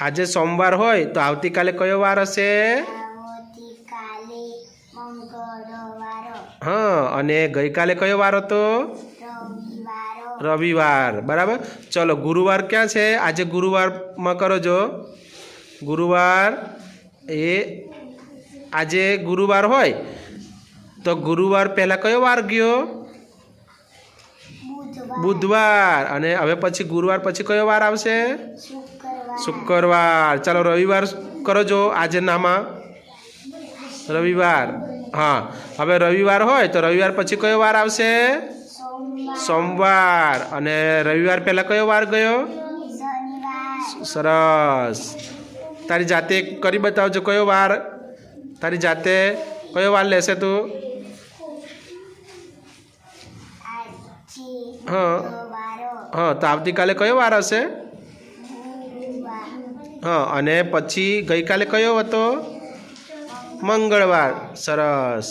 આજે સોમવાર હોય તો આવતીકાલે કયો વાર હશે? હા, અને ગઈકાલે કયો વાર હતો? રવિવાર. બરાબર? ચલો, ગુરુવાર ક્યાં છે? આજે ગુરુવારમાં કરો જો. ગુરુવાર એ આજે ગુરુવાર હોય તો ગુરુવાર પહેલાં કયો વાર ગયો? બુધવાર. અને હવે પછી ગુરુવાર પછી કયો વાર આવશે? શુક્રવાર. ચાલો રવિવાર કરો જો આજે નામાં રવિવાર. હા. હવે રવિવાર હોય તો રવિવાર પછી કયો વાર આવશે? સોમવાર. અને રવિવાર પહેલાં કયો વાર ગયો? સરસ. તારી જાતે કરી બતાવજો કયો વાર? તારી જાતે કયો વાર લેશે તું? હા. હા, તો આવતીકાલે કયો વાર હશે? હા, અને પછી ગઈકાલે કયો હતો? મંગળવાર. સરસ.